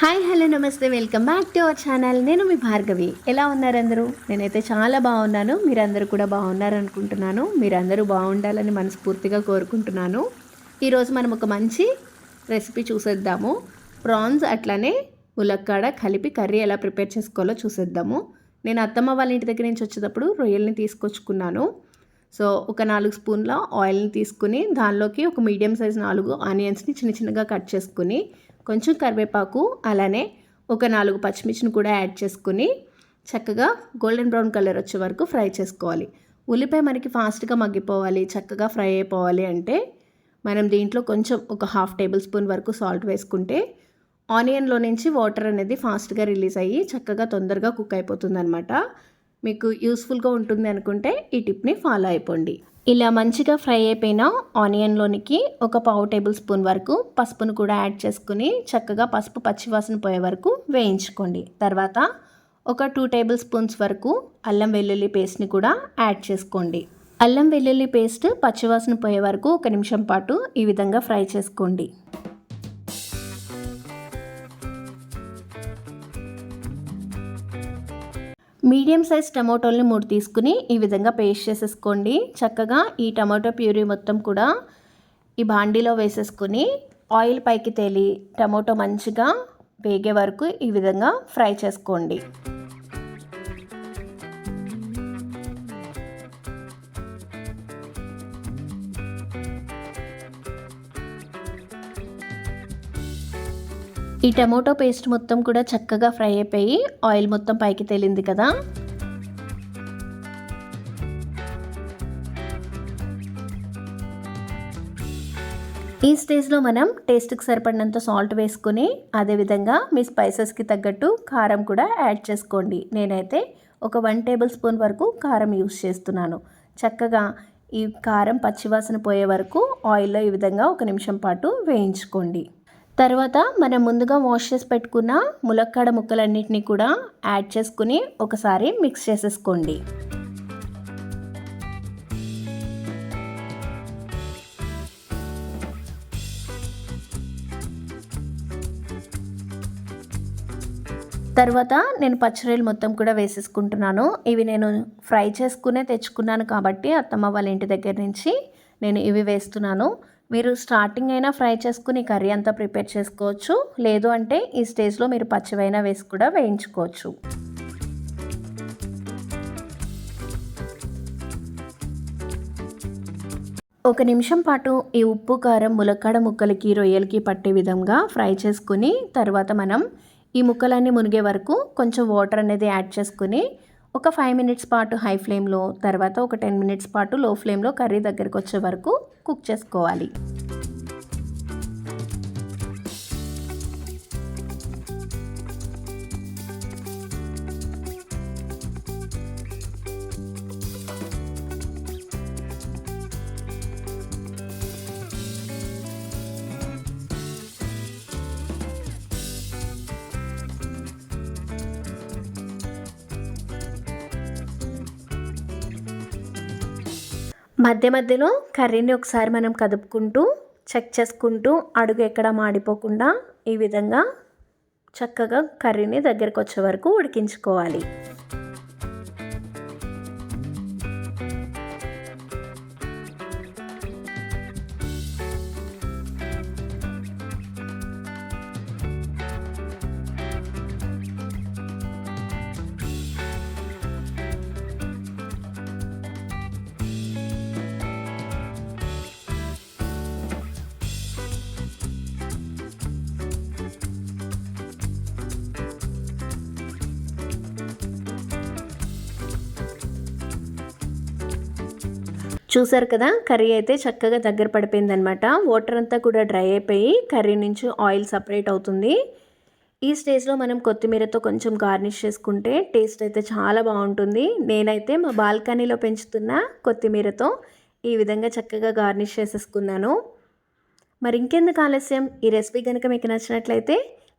Hi hello namaste welcome back to our channel. నేను మీ భార్గవి. ఎలా ఉన్నారు అందరూ? నేనైతే చాలా బాగున్నాను. మీరందరూ కూడా బాగున్నారు అనుకుంటున్నాను మీరందరూ బాగుండాలని మనస్ఫూర్తిగా కోరుకుంటున్నాను. ఈరోజు మనం ఒక మంచి రెసిపీ చూసేద్దాము. ప్రాన్స్ అట్లానే ఉలక్కాడ కలిపి కర్రీ ఎలా ప్రిపేర్ చేసుకోవాలో చూసేద్దాము. నేను అత్తమ్మ వాళ్ళ ఇంటి దగ్గర నుంచి వచ్చేటప్పుడు రొయ్యల్ని తీసుకొచ్చుకున్నాను. సో ఒక నాలుగు స్పూన్ల ఆయిల్ని తీసుకుని దానిలోకి ఒక మీడియం సైజ్ నాలుగు ఆనియన్స్ని చిన్న చిన్నగా కట్ చేసుకుని కొంచెం కరివేపాకు అలానే ఒక నాలుగు పచ్చిమిర్చిని కూడా యాడ్ చేసుకుని చక్కగా గోల్డెన్ బ్రౌన్ కలర్ వచ్చే వరకు ఫ్రై చేసుకోవాలి. ఉల్లిపాయ మనకి ఫాస్ట్గా మగ్గిపోవాలి చక్కగా ఫ్రై అయిపోవాలి అంటే మనం దీంట్లో కొంచెం ఒక హాఫ్ టేబుల్ స్పూన్ వరకు సాల్ట్ వేసుకుంటే ఆనియన్లో నుంచి వాటర్ అనేది ఫాస్ట్గా రిలీజ్ అయ్యి చక్కగా తొందరగా కుక్ అయిపోతుంది అనమాట మీకు యూస్ఫుల్గా ఉంటుంది అనుకుంటే ఈ టిప్ని ఫాలో అయిపోండి. ఇలా మంచిగా ఫ్రై అయిపోయిన ఆనియన్లోనికి ఒక పావు టేబుల్ స్పూన్ వరకు పసుపును కూడా యాడ్ చేసుకుని చక్కగా పసుపు పచ్చివాసన పోయే వరకు వేయించుకోండి. తర్వాత ఒక టూ టేబుల్ స్పూన్స్ వరకు అల్లం వెల్లుల్లి పేస్ట్ని కూడా యాడ్ చేసుకోండి. అల్లం వెల్లుల్లి పేస్ట్ పచ్చివాసన పోయే వరకు ఒక నిమిషం పాటు ఈ విధంగా ఫ్రై చేసుకోండి. మీడియం సైజ్ టమాటోల్ని మూడు తీసుకుని ఈ విధంగా పేస్ట్ చేసేసుకోండి. చక్కగా ఈ టమాటో ప్యూరీ మొత్తం కూడా ఈ బాండీలో వేసేసుకుని ఆయిల్ పైకి తేలి టమాటో మంచిగా వేగే వరకు ఈ విధంగా ఫ్రై చేసుకోండి. ఈ టమోటో పేస్ట్ మొత్తం కూడా చక్కగా ఫ్రై అయిపోయి ఆయిల్ మొత్తం పైకి తేలింది కదా. ఈ స్టేజ్లో మనం టేస్ట్కి సరిపడినంత సాల్ట్ వేసుకొని అదేవిధంగా మీ స్పైసెస్కి తగ్గట్టు కారం కూడా యాడ్ చేసుకోండి. నేనైతే ఒక వన్ టేబుల్ స్పూన్ వరకు కారం యూస్ చేస్తున్నాను. చక్కగా ఈ కారం పచ్చివాసన పోయే వరకు ఆయిల్లో ఈ విధంగా ఒక నిమిషం పాటు వేయించుకోండి. తర్వాత మనం ముందుగా వాష్ చేసి పెట్టుకున్న ములక్కాడ ముక్కలన్నిటిని కూడా యాడ్ చేసుకుని ఒకసారి మిక్స్ చేసేసుకోండి. తర్వాత నేను పచ్చిరొయ్యలు మొత్తం కూడా వేసేసుకుంటున్నాను. ఇవి నేను ఫ్రై చేసుకునే తెచ్చుకున్నాను కాబట్టి అత్తమ్మ వాళ్ళ ఇంటి దగ్గర నుంచి నేను ఇవి వేస్తున్నాను. మీరు స్టార్టింగ్ అయినా ఫ్రై చేసుకుని కర్రీ అంతా ప్రిపేర్ చేసుకోవచ్చు. లేదు అంటే ఈ స్టేజ్లో మీరు పచ్చివైనా వేసి కూడా వేయించుకోవచ్చు. ఒక నిమిషం పాటు ఈ ఉప్పు కారం ములక్కాడ ముక్కలకి రొయ్యలకి పట్టే విధంగా ఫ్రై చేసుకుని తర్వాత మనం ఈ ముక్కలన్నీ మునిగే వరకు కొంచెం వాటర్ అనేది యాడ్ చేసుకుని ఒక ఫైవ్ మినిట్స్ పాటు హై ఫ్లేమ్లో తర్వాత ఒక టెన్ మినిట్స్ పాటు లో ఫ్లేమ్లో కర్రీ దగ్గరికి వచ్చే వరకు కుక్ చేసుకోవాలి. మధ్య మధ్యలో కర్రీని ఒకసారి మనం కదుపుకుంటూ చెక్ చేసుకుంటూ అడుగు ఎక్కడ మాడిపోకుండా ఈ విధంగా చక్కగా కర్రీని దగ్గరకు వచ్చే వరకు ఉడికించుకోవాలి. చూసారు కదా కర్రీ అయితే చక్కగా దగ్గర పడిపోయిందనమాట వాటర్ అంతా కూడా డ్రై అయిపోయి కర్రీ నుంచి ఆయిల్ సపరేట్ అవుతుంది. ఈ స్టేజ్లో మనం కొత్తిమీరతో కొంచెం గార్నిష్ చేసుకుంటే టేస్ట్ అయితే చాలా బాగుంటుంది. నేనైతే మా బాల్కనీలో పెంచుతున్న కొత్తిమీరతో ఈ విధంగా చక్కగా గార్నిష్ చేసేసుకున్నాను. మరి ఇంకెందుకు ఆలస్యం? ఈ రెసిపీ కనుక మీకు నచ్చినట్లయితే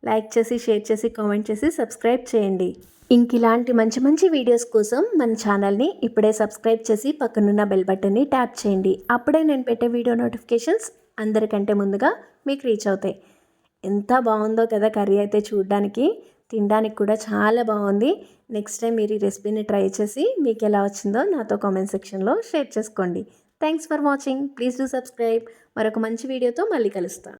లైక్ చేసి షేర్ చేసి కామెంట్ చేసి సబ్స్క్రైబ్ చేయండి. ఇంక ఇలాంటి మంచి మంచి వీడియోస్ కోసం మన ఛానల్ని ఇప్పుడే సబ్స్క్రైబ్ చేసి పక్కనున్న బెల్ బటన్ని ట్యాప్ చేయండి. అప్పుడే నేను పెట్టే వీడియో నోటిఫికేషన్స్ అందరికంటే ముందుగా మీకు రీచ్ అవుతాయి. ఎంత బాగుందో కదా కర్రీ అయితే చూడడానికి. తినడానికి కూడా చాలా బాగుంది. నెక్స్ట్ టైం మీరు ఈ రెసిపీని ట్రై చేసి మీకు ఎలా వచ్చిందో నాతో కామెంట్ సెక్షన్లో షేర్ చేసుకోండి. Thanks for watching please do subscribe మరొక మంచి వీడియోతో మళ్ళీ కలుస్తాను.